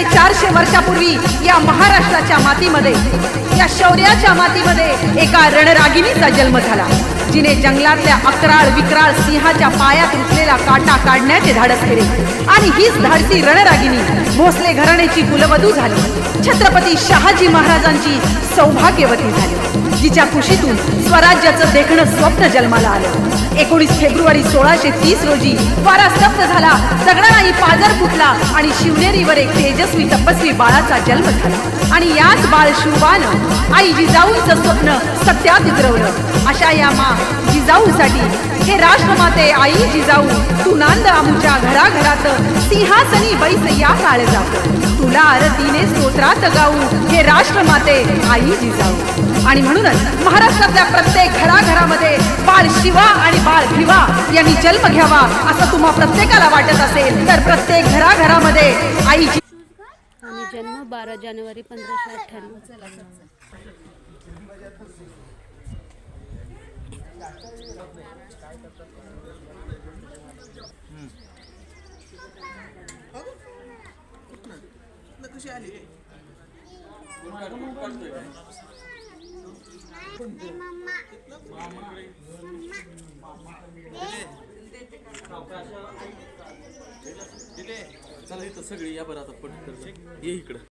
साडेचारशे वर्षापूर्वी या महाराष्ट्राच्या मातीमध्ये या शौर्याच्या मातीमध्ये एका रणरागिणीचा जन्म झाला जिने जंगलातल्या अकराळ विक्राळ सिंहाच्या पायात रुतलेला काटा काढण्याचे धाडस केले. आणि हीच धाडसी रणरागिणी भोसले घराण्याची कुलवधू झाली. छत्रपती शहाजी महाराजांची सौभाग्यवती झाली जिच्या कुशीतून स्वराज्याचं देखणं स्वप्न जन्माला आलं. एकोणीस फेब्रुवारी सोळाशे तीस रोजी वारा स्तब्ध झाला दगडालाही पाजर फुटला आणि शिवनेरीवर एक तेजस्वी तपस्वी बाळाचा जन्म झाला. आणि याच बाळ शिवबानं आई जिजाऊचं स्वप्न सत्यात उतरवलं. अशा या मा जिजाऊसाठी हे राष्ट्रमाते आई जिजाऊ तू नांद आमच्या घराघरात सिंहासनी बैस या काळ जात तुला आरतीने स्तोत्रात गाऊ हे राष्ट्रमाते आई जिजाऊ. आणि म्हणूनच महाराष्ट्रातल्या प्रत्येक बाळ शिवा आणि बाळ भिवा यांनी जन्म घ्यावा असं तुम्हा प्रत्येकाला वाटत असेल. तर प्रत्येक घराघरामध्ये आई जि- आणि जन्म बारा जानेवारी पंधराशे अठ्ठ्याण्णव. कशी आली चला इथं सगळी या बरं आता पटकन. ये इकडं.